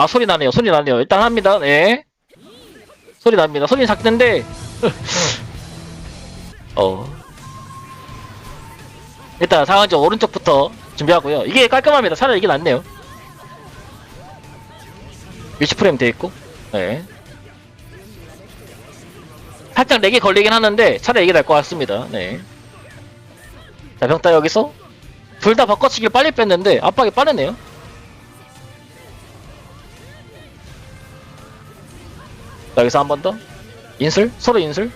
아 소리 나네요. 소리 나네요. 일단 합니다. 네. 소리 납니다. 소리 작는데. 어. 일단 상황지 오른쪽부터 준비하고요. 이게 깔끔합니다. 차라리 이게 낫네요. 위치 프레임 돼있고. 네. 살짝 렉이 걸리긴 하는데 차라리 이게 나을 것 같습니다. 네. 자, 병따 여기서. 둘 다 바꿔치기를 빨리 뺐는데 압박이 빠르네요. 자, 여기서 한 번 더. 인술? 서로 인술?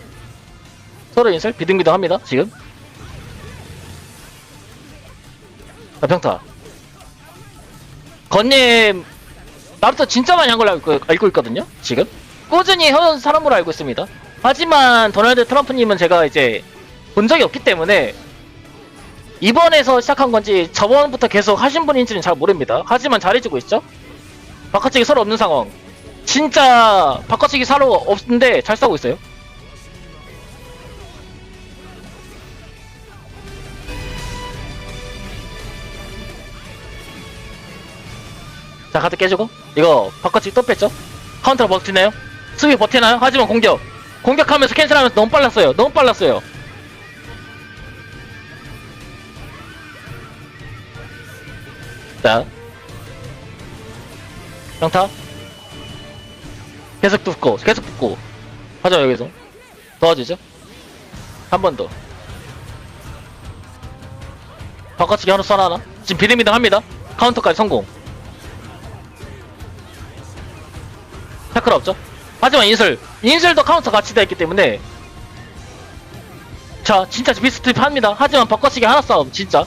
서로 인술? 비등비등 합니다, 지금. 자, 평타. 건님, 나루토 진짜 많이 한 걸로 알고, 알고 있거든요, 지금. 꾸준히 해온 사람으로 알고 있습니다. 하지만, 도널드 트럼프님은 제가 이제 본 적이 없기 때문에 이번에서 시작한 건지 저번부터 계속 하신 분인지는 잘 모릅니다. 하지만 잘해주고 있죠? 바꿔치기 서로 없는 상황. 진짜 바꿔치기 서로 없는데 잘 싸우고 있어요. 자, 카드 깨주고. 이거 바꿔치기 또 뺐죠? 카운터로 버티나요? 수비 버티나요? 하지만 공격. 공격하면서 캔슬하면서 너무 빨랐어요. 너무 빨랐어요. 자. 평타. 계속 붙고, 계속 붙고. 하자, 여기서. 도와주죠. 한 번 더. 바꿔치기 하나 쏴나나? 지금 비등비등 합니다. 카운터까지 성공. 태클 없죠? 하지만 인술. 인술도 카운터 같이 되어 있기 때문에. 자, 진짜 비스트 합니다. 하지만 바꿔치기 하나 싸움, 진짜.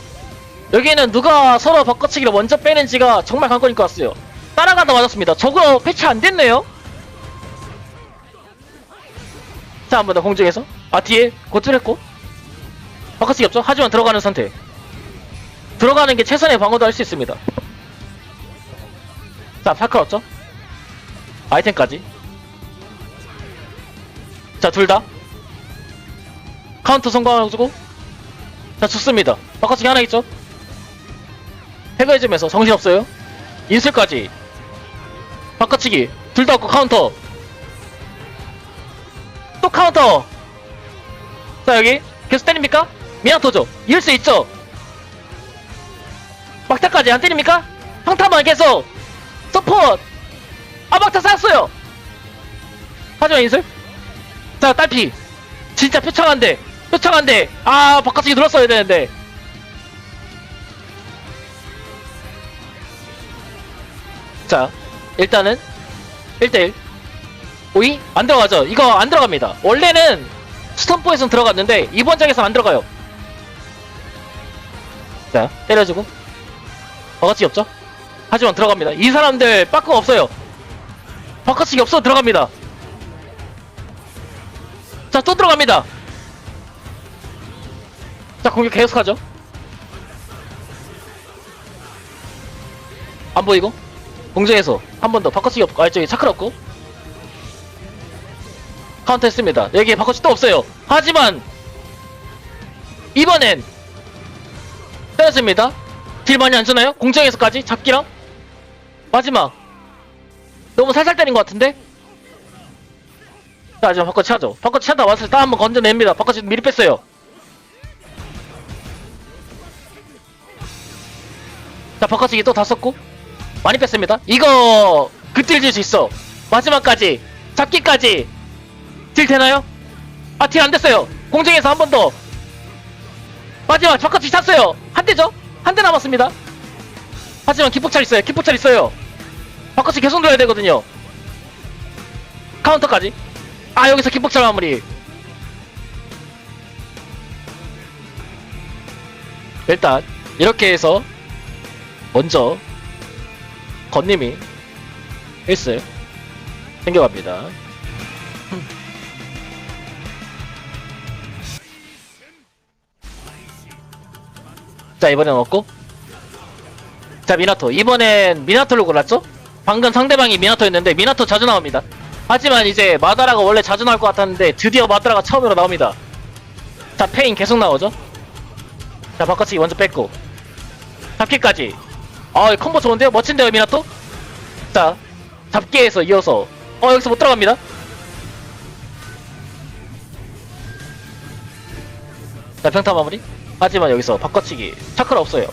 여기에는 누가 서로 바꿔치기를 먼저 빼는지가 정말 관건일 것 같아요. 따라가다 맞았습니다. 저거 패치 안 됐네요? 자, 한번 더 공중에서. 아, 뒤에 곧줄했고. 바꿔치기 없죠? 하지만 들어가는 선택. 들어가는 게 최선의 방어도 할 수 있습니다. 자, 사클 없죠? 아이템까지. 자, 둘 다. 카운터 성공해주고. 자, 좋습니다. 바꿔치기 하나 있죠? 해결점에서 정신없어요. 인술까지. 바꿔치기. 둘 다 없고 카운터. 또 카운터. 자, 여기. 계속 때립니까? 미나토죠. 이길 수 있죠? 막타까지 안 때립니까? 평타만 계속. 서포트. 아, 막타 쐈어요. 하지만 인술. 자, 딸피. 진짜 표창한데. 표창한데. 아, 바꿔치기 눌렀어야 되는데. 자, 일단은 1대1 오이 안 들어가죠. 이거 안 들어갑니다. 원래는 스톰포에선 들어갔는데 이번 장에서 안 들어가요. 자, 때려주고 바꿔치기 없죠? 하지만 들어갑니다. 이 사람들 빠꾸 없어요. 바꿔치기 없어 들어갑니다. 자, 또 들어갑니다. 자, 공격 계속하죠. 안 보이고 공중에서 한 번 더 바꿔치기 없고 아 저기 차클 없고 카운터 했습니다. 여기에 바꿔치기 또 없어요. 하지만 이번엔 때렸습니다. 딜 많이 안 주나요? 공중에서까지? 잡기랑? 마지막. 너무 살살 때린 것 같은데? 자 지금 바꿔치 하죠. 바꿔치 하다 왔을 때 한번 건져냅니다. 바꿔치 미리 뺐어요. 자 바꿔치기 또 다 썼고. 많이 뺐습니다. 이거 그딜 줄수 있어. 마지막까지 잡기까지 딜 되나요? 아 딜 안 됐어요. 공중에서 한 번 더. 마지막 바깥이 찼어요. 한 대죠? 한 대 남았습니다. 하지만 기폭찰 있어요. 기폭찰 있어요. 바깥이 계속 넣어야 되거든요. 카운터까지. 아 여기서 기폭찰 마무리. 일단 이렇게 해서 먼저 건님이 1승 챙겨갑니다. 자 이번엔 없고 자 미나토 이번엔 미나토를 골랐죠? 방금 상대방이 미나토였는데 미나토 자주 나옵니다. 하지만 이제 마다라가 원래 자주 나올 것 같았는데 드디어 마다라가 처음으로 나옵니다. 자 페인 계속 나오죠? 자 바꿔치기 먼저 뺐고 잡기까지 아, 이 콤보 좋은데요? 멋진데요, 미나토? 자, 잡기에서 이어서 어 여기서 못 들어갑니다 자 평타 마무리 하지만 여기서 바꿔치기 차크라 없어요.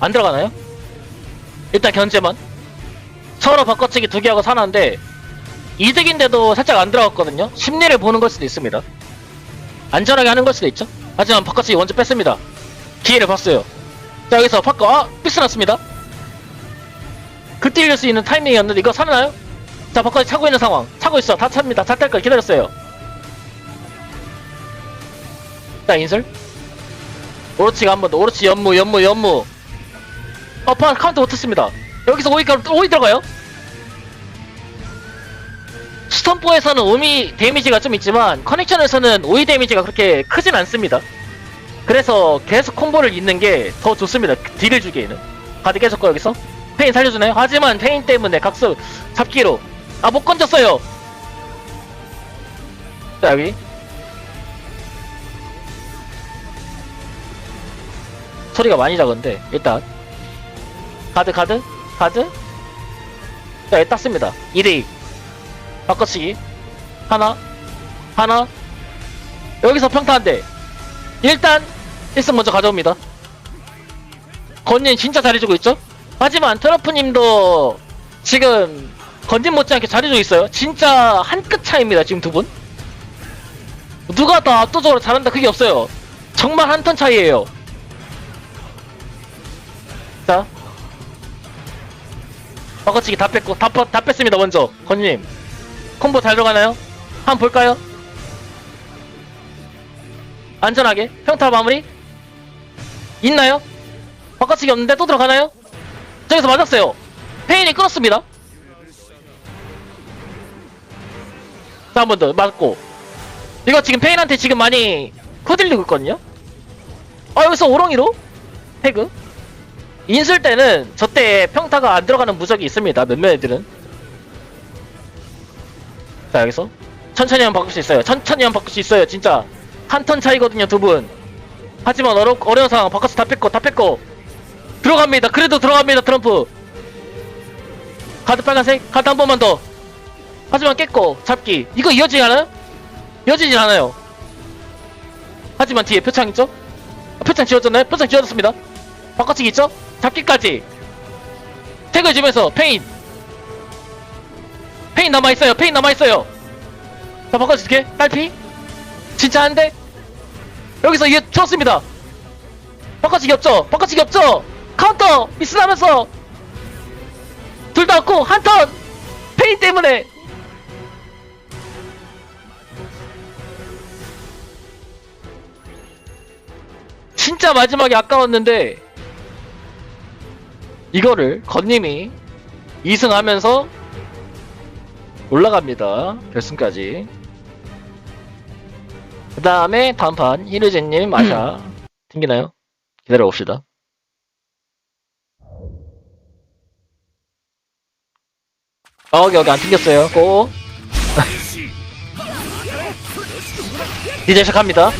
안 들어가나요? 일단 견제만. 서로 바꿔치기 두 개 하고 사는데 이득인데도 살짝 안 들어갔거든요. 심리를 보는 걸 수도 있습니다. 안전하게 하는 걸 수도 있죠. 하지만 바꿔치기 먼저 뺐습니다. 기회를 봤어요. 자 여기서 바꿔 아 픽스 났습니다. 그때 일릴 수 있는 타이밍이었는데 이거 살아나요? 자 바꿔치 차고 있는 상황. 차고 있어. 다 찹니다. 다 탈 걸 기다렸어요. 자 인설 오로치가 한 번 더 오로치 연무 연무 연무. 어 파 카운트 못했습니다. 여기서 오이가 오이 들어가요? 스톰포에서는 오미 데미지가 좀 있지만 커넥션에서는 오이 데미지가 그렇게 크진 않습니다. 그래서 계속 콤보를 잇는 게 더 좋습니다 딜을 주기에는. 가드 깨졌고 여기서? 페인 살려주나요? 하지만 페인 때문에 각수 잡기로. 아 못 건졌어요. 자 여기 소리가 많이 작은데 일단. 가드 가드 가드. 자 여기 땄습니다. 2대2 바꿔치기. 하나 하나. 여기서 평타 한대. 일단 1승 먼저 가져옵니다. 건님 진짜 잘해주고 있죠? 하지만 트러프님도 지금 건진 못지않게 잘해주고 있어요. 진짜 한 끗 차이입니다 지금 두분. 누가 더 압도적으로 잘한다 그게 없어요. 정말 한 턴 차이에요 자 바꿔치기 다 뺐고 다, 뺐- 다 뺐습니다 먼저. 건님. 콤보 잘 들어가나요? 한번 볼까요? 안전하게. 평타 마무리. 있나요? 바꿔치기 없는데 또 들어가나요? 저기서 맞았어요. 페인이 끌었습니다. 자 한 번 더. 맞고. 이거 지금 페인한테 지금 많이 후들리고 있거든요? 아 여기서 오롱이로? 태그 인술 때는 저때 평타가 안 들어가는 무적이 있습니다 몇몇 애들은. 자 여기서. 천천히 하면 바꿀 수 있어요. 천천히 하면 바꿀 수 있어요 진짜. 한 턴 차이거든요 두 분. 하지만 어려, 어려운 상황 바꿔서 다 뺐고 다 뺐고. 들어갑니다. 그래도 들어갑니다 트럼프. 카드 빨간색? 카드 한 번만 더. 하지만 깼고 잡기. 이거 이어지지 않아요? 이어지지 않아요. 하지만 뒤에 표창 있죠? 아, 표창 지워졌나요? 표창 지워졌습니다. 바꿔치기 있죠? 잡기까지. 태그 주면서 페인. 페인 남아있어요 페인 남아있어요. 자 바꿔줄게 딸피. 진짜 한대 여기서 이게 쳤습니다. 바꿔치기 없죠? 바꿔치기 없죠? 카운터 미스나면서 둘 다 없고 한턴! 페인 때문에! 진짜 마지막에 아까웠는데 이거를 건님이 2승하면서 올라갑니다. 결승까지. 그 다음에 다음판 히르제님 아샤 튕기나요? 기다려 봅시다. 어, 여기 여기 안 튕겼어요. 고. 이제 시작합니다.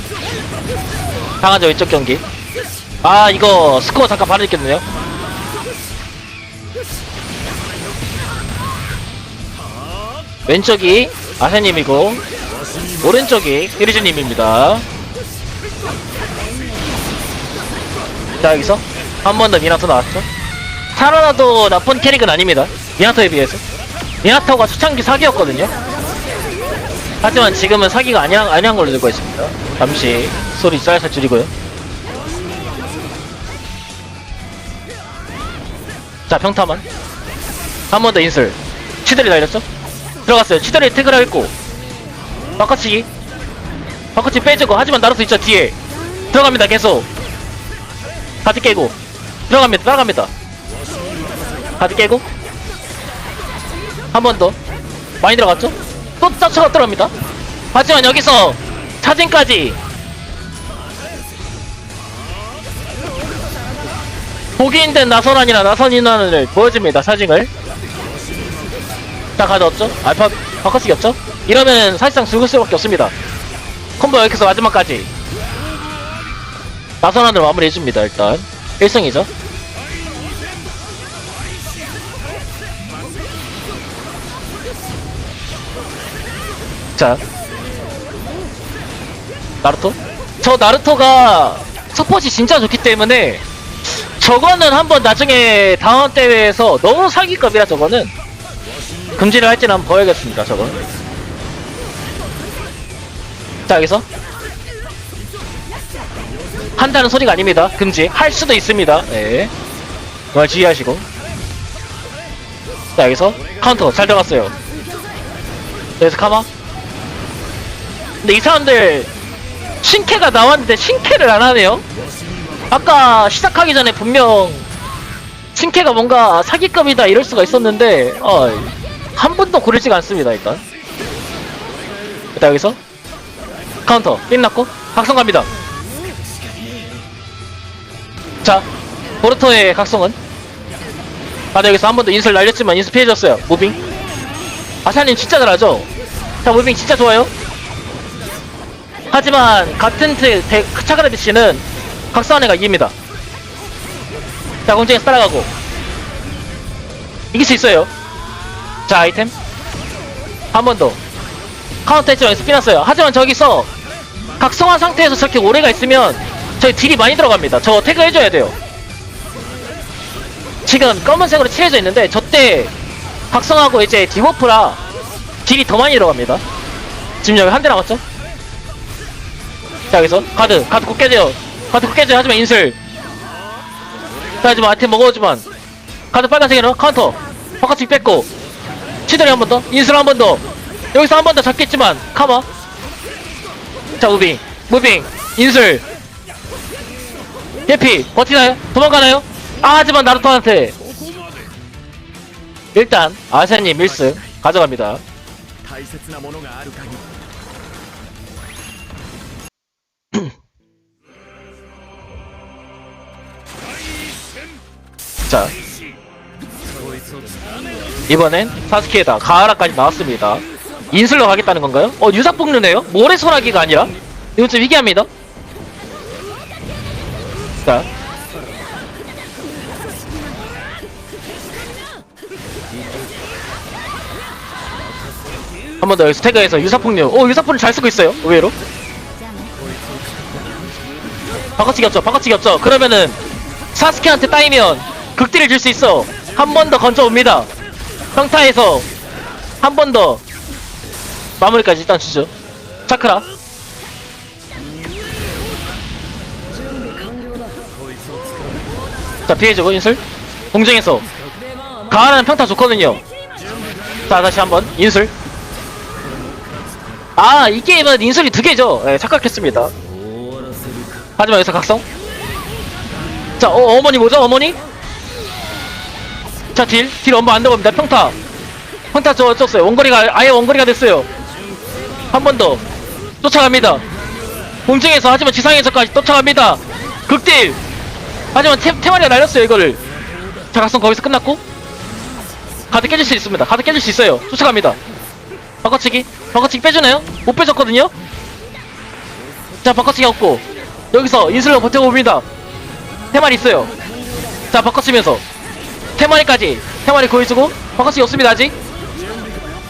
강하죠 이쪽 경기. 아 이거 스코어 잠깐 봐야겠네요 왼쪽이 아세님이고 오른쪽이 히리즈님입니다. 자 여기서 한 번 더 미나토 나왔죠? 살아나도 나쁜 캐릭은 아닙니다. 미나토에 비해서. 미나토가 초창기 사기였거든요. 하지만 지금은 사기가 아니한, 아니한 걸로 들고 있습니다. 잠시 소리 쌀쌀 줄이고요. 자 평타만. 한 번 더 인술. 치들이 날렸죠 들어갔어요. 치들이 태그를 했고. 바꿔치기. 바꿔치기 빼주고 하지만 나로스 있죠 뒤에. 들어갑니다 계속. 가드 깨고. 들어갑니다 따라갑니다. 가드 깨고. 한 번 더. 많이 들어갔죠? 또 쫓아가 들어갑니다. 하지만 여기서 차진까지. 보기 힘든 나선안이나 나선인환을 보여줍니다 사진을 자 가드 없죠? 알파 바커스기 없죠? 이러면 사실상 죽을 수밖에 없습니다. 콤보 여기서 마지막까지. 나선안으로 마무리해줍니다 일단. 1승이죠? 자. 나루토? 저 나루토가 서폿이 진짜 좋기 때문에 저거는 한번 나중에 다음 대회에서 너무 사기급이라 저거는 금지를 할지는 한번 봐야겠습니다 저거 자 여기서. 한다는 소리가 아닙니다. 금지. 할 수도 있습니다. 예 그걸 주의하시고. 자 여기서 카운터 잘 들어갔어요. 여기서 카마. 근데 이 사람들 신캐가 나왔는데 신캐를 안 하네요? 아까 시작하기 전에 분명 신캐가 뭔가 사기급이다 이럴 수가 있었는데 어, 한 번도 고르지가 않습니다 일단. 일단 여기서. 카운터. 삥났고 각성 갑니다. 자 보르토의 각성은? 아 네, 여기서 한 번 더 인술 날렸지만 인술 피해줬어요. 무빙. 아샤님 진짜 잘하죠? 자 무빙 진짜 좋아요. 하지만 같은 트 대, 차가라비 씨는 각성한 애가 이깁니다. 자 공중에서 따라가고. 이길 수 있어요 자 아이템. 한 번 더. 카운터 했지만 여기서 피났어요. 하지만 저기서 각성한 상태에서 저렇게 오래가 있으면 저희 딜이 많이 들어갑니다. 저 태그 해줘야 돼요. 지금 검은색으로 칠해져 있는데 저때 각성하고 이제 디버프라 딜이 더 많이 들어갑니다. 지금 여기 한 대 남았죠? 자 여기서 카드. 카드 꼭 깨져요. 카드 꼭 깨져요. 하지만 인슬 자 하지만 아이템 먹어오지만. 카드 빨간색이라 카운터. 바깥쪽 뺐고 치드레 한 번 더. 인슬 한 번 더. 여기서 한 번 더 잡겠지만 카마 자 무빙. 무빙. 인슬 예피. 버티나요? 도망가나요? 아 하지만 나루토한테. 일단 아세님 1승 가져갑니다. 자 이번엔 사스케에다 가하라까지 나왔습니다. 인슬로 가겠다는 건가요? 어 유삭 뽑는네요? 모래 소라기가 아니라? 이건 좀 희귀합니다. 자. 한 번더 여기서 태그해서 유사폭력 오 유사폭력 잘 쓰고 있어요. 의외로. 바꿔치기 없죠 바꿔치기 없죠. 그러면은 사스케한테 따이면 극딜을 줄 수 있어 한 번 더 건져옵니다. 평타에서 한 번 더. 마무리까지 일단 주죠. 차크라. 자 피해주고 인술. 공정에서. 가하라는 평타 좋거든요. 자 다시 한번. 인술. 아 이 게임은 인술이 두 개죠. 네, 착각했습니다. 하지만 여기서 각성. 자 어, 어머니 뭐죠? 어머니 자 딜 딜 엄마 안 들어갑니다. 평타. 평타 저 쪘어요. 원거리가 아예 원거리가 됐어요. 한 번 더. 쫓아갑니다. 공중에서 하지만 지상에서까지 쫓아갑니다. 극딜. 하지만 테, 테마리가 날렸어요 이거를. 자 각성 거기서 끝났고. 가드 깨질 수 있습니다. 가드 깨질 수 있어요. 쫓아갑니다. 바꿔치기. 바꿔치기 빼주나요? 못 빼줬거든요? 자 바꿔치기 없고. 여기서 인슬로 버텨봅니다. 테마리 있어요. 자 바꿔치면서 테마리까지. 테마리 구해주고 바꿔치기 없습니다 아직.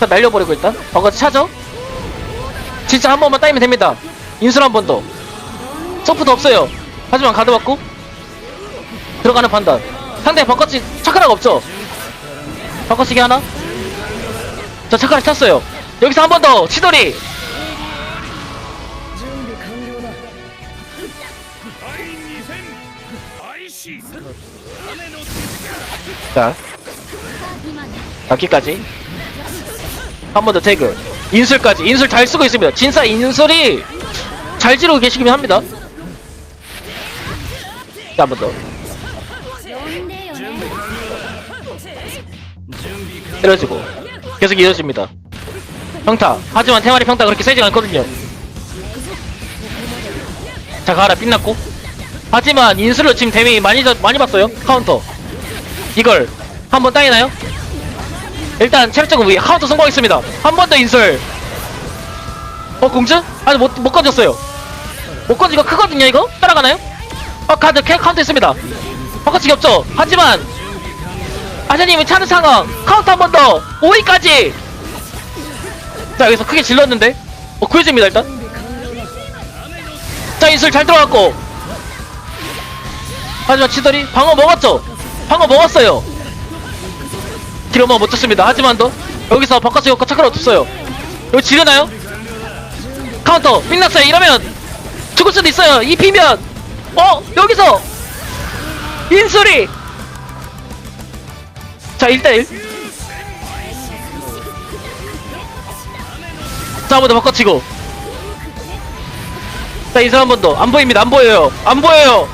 자 날려버리고 일단. 바꿔치 차죠? 진짜 한 번만 따이면 됩니다. 인술 한 번더. 서프도 없어요. 하지만 가드 받고 들어가는 판단. 상대 바꿔치 차크라가 없죠? 바꿔치기 하나? 자 차크라 찼어요. 여기서 한 번 더. 치돌이 자 잡기까지. 한 번 더 태그. 인술까지. 인술 잘 쓰고 있습니다. 진짜 인술이 잘 지르고 계시긴 합니다. 자 한 번더. 때려주고. 계속 이어집니다. 평타. 하지만 태마리 평타 그렇게 세지가 않거든요. 자 가라. 빛났고 하지만 인술로 지금 데미 많이 자- 많이 봤어요 카운터. 이걸 한번 따이나요? 일단 체력적으로 카운터 성공했습니다. 한 번 더 인술 어 공주? 아직 못, 못 건졌어요. 못 건지고 크거든요 이거? 따라가나요? 어 카드 캐 카운터 했습니다. 바꿔치기 없죠? 하지만 아저님이 차는 상황 카운터 한 번 더 5위까지! 자 여기서 크게 질렀는데? 어 구해줍니다 일단. 자 인술 잘 들어갔고 하지만 치더리 방어 먹었죠 방어 먹었어요 딜어머 못 쳤습니다 하지만 더 여기서 바꿔서 효과 차크를 없어요 여기 지르나요? 카운터 빅났어요 이러면 죽을 수도 있어요 이 피면 어 여기서 인술이 자 1대1 자, 한 번 더 바꿔치고. 자, 인사 한 번 더. 안 보입니다. 안 보여요. 안 보여요.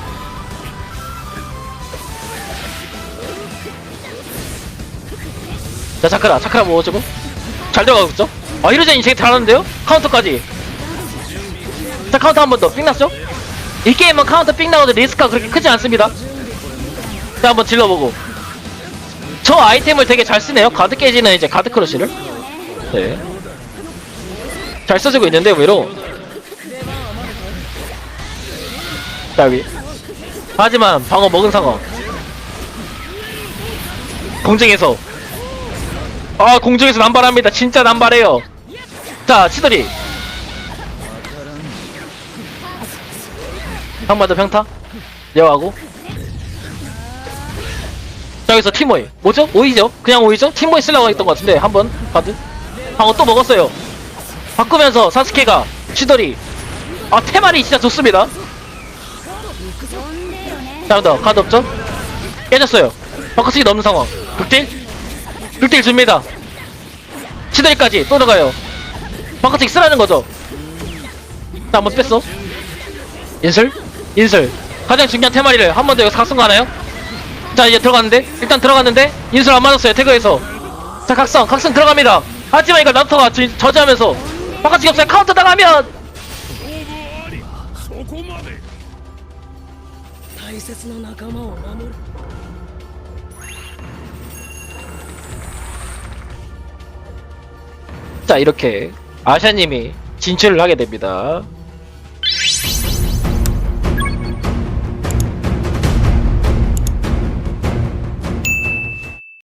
자, 차크라. 차크라 먹어주고. 잘 들어가고 있죠? 아, 히로젠이 되게 잘하는데요? 카운터까지. 자, 카운터 한 번 더. 삥 났죠? 이 게임은 카운터 삥 나오도 리스크가 그렇게 크지 않습니다. 자, 한번 질러보고. 저 아이템을 되게 잘 쓰네요. 가드 깨지는 이제 가드 크러쉬를. 네. 잘 써주고 있는데 의외로 자 여기 하지만 방어 먹은 상황 공중에서 아 공중에서 남발합니다. 진짜 남발해요. 자 치더리. 한번더 평타? 여하고. 자 여기서 팀워이. 뭐죠? 오이죠? 그냥 오이죠? 팀워이 쓰려고 했던 것 같은데 한번. 가드. 방어 또 먹었어요. 바꾸면서 사스케가 치더리. 아 테마리 진짜 좋습니다. 자더 카드 없죠? 깨졌어요. 바꿔치기 넘는 상황. 극딜? 극딜 줍니다. 치더리까지 또 들어가요. 바꿔치기 쓰라는 거죠. 자 한번 뺐어. 인슬? 인슬 가장 중요한 테마리를 한 번 더 여기서 각성 가나요? 자 이제 들어갔는데? 일단 들어갔는데? 인슬 안 맞았어요 태그에서. 자 각성. 각성 들어갑니다. 하지만 이걸 저- 저지하면서 바깥이 없어요. 카운터 당하면 자 이렇게 아샤님이 진출을 하게 됩니다